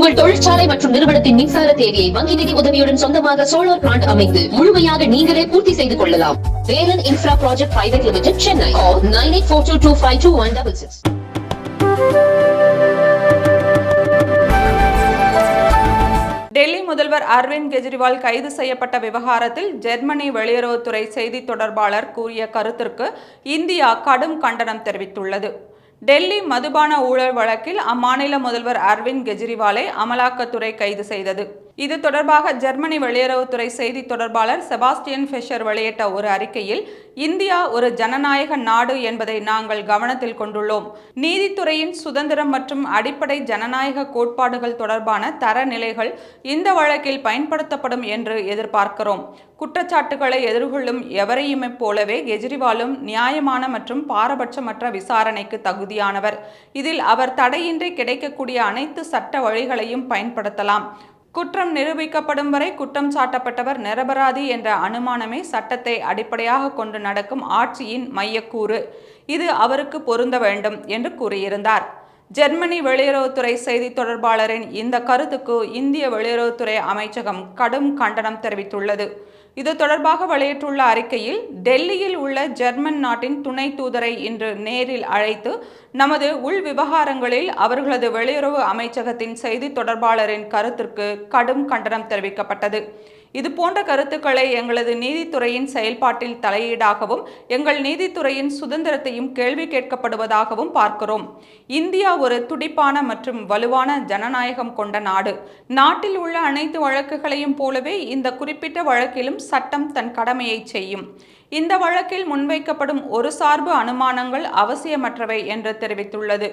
உங்கள் தொழிற்சாலை மற்றும் நிறுவனத்தின் மின்சார தேவையை வங்கி நிதி உதவியுடன் சொந்தமாக சோலார் பிளான்ட் அமைத்து முழுமையாக நீங்களே பூர்த்தி செய்து கொள்ளலாம். Velan infra project private limited Chennai nine eight four two two five two one double six Delhi முதல்வர் அரவிந்த் கெஜ்ரிவால் கைது செய்யப்பட்ட விவகாரத்தில் ஜெர்மனி வெளியுறவுத்துறை செய்தி தொடர்பாளர் கூறிய கருத்திற்கு இந்தியா கடும் கண்டனம் தெரிவித்துள்ளது. டெல்லி மதுபான ஊழல் வழக்கில் அம்மாநில முதல்வர் அரவிந்த் கெஜ்ரிவாலை அமலாக்கத்துறை கைது செய்தது. இது தொடர்பாக ஜெர்மனி வெளியுறவுத்துறை செய்தி தொடர்பாளர் செபாஸ்டியன் ஃபிஷர் வெளியிட்ட ஒரு அறிக்கையில் இந்தியா ஒரு ஜனநாயக நாடு என்பதை நாங்கள் கவனத்தில் கொண்டுள்ளோம். நீதித்துறையின் சுதந்திரம் மற்றும் அடிப்படை ஜனநாயக கோட்பாடுகள் தொடர்பான தரநிலைகள் இந்த வழக்கில் பயன்படுத்தப்படும் என்று எதிர்பார்க்கிறோம். குற்றச்சாட்டுகளை எதிர்கொள்ளும் எவரையுமே போலவே கெஜ்ரிவாலும் நியாயமான மற்றும் பாரபட்சமற்ற விசாரணைக்கு தகுதியானவர். இதில் அவர் தடையின்றி கிடைக்கக்கூடிய அனைத்து சட்ட வழிகளையும் பயன்படுத்தலாம். குற்றம் நிரூபிக்கப்படும் வரை குற்றம் சாட்டப்பட்டவர் நிரபராதி என்ற அனுமானமே சட்டத்தை அடிப்படையாக கொண்டு நடக்கும் ஆட்சியின் மையக்கூறு. இது அவருக்கு பொருந்த வேண்டும் என்று கூறியிருந்தார். ஜெர்மனி வெளியுறவுத்துறை செய்தி தொடர்பாளரின் இந்த கருத்துக்கு இந்திய வெளியுறவுத்துறை அமைச்சகம் கடும் கண்டனம் தெரிவித்துள்ளது. இது தொடர்பாக வெளியிட்டுள்ள அறிக்கையில் டெல்லியில் உள்ள ஜெர்மன் நாட்டின் துணை தூதரை இன்று நேரில் அழைத்து நமது உள் விவகாரங்களில் அவர்களது வெளியுறவு அமைச்சகத்தின் செய்தி தொடர்பாளரின் கருத்திற்கு கடும் கண்டனம் தெரிவிக்கப்பட்டது. இது போன்ற கருத்துக்களை எங்களது நீதித்துறையின் செயல்பாட்டில் தலையீடாகவும் எங்கள் நீதித்துறையின் சுதந்திரத்தையும் கேள்வி கேட்கப்படுவதாகவும் பார்க்கிறோம். இந்தியா ஒரு துடிப்பான மற்றும் வலுவான ஜனநாயகம் கொண்ட நாடு. நாட்டில் உள்ள அனைத்து வழக்குகளையும் போலவே இந்த குறிப்பிட்ட வழக்கிலும் சட்டம் தன் கடமையை செய்யும். இந்த வழக்கில் முன்வைக்கப்படும் ஒரு சார்பு அனுமானங்கள் அவசியமற்றவை என்று தெரிவித்துள்ளது.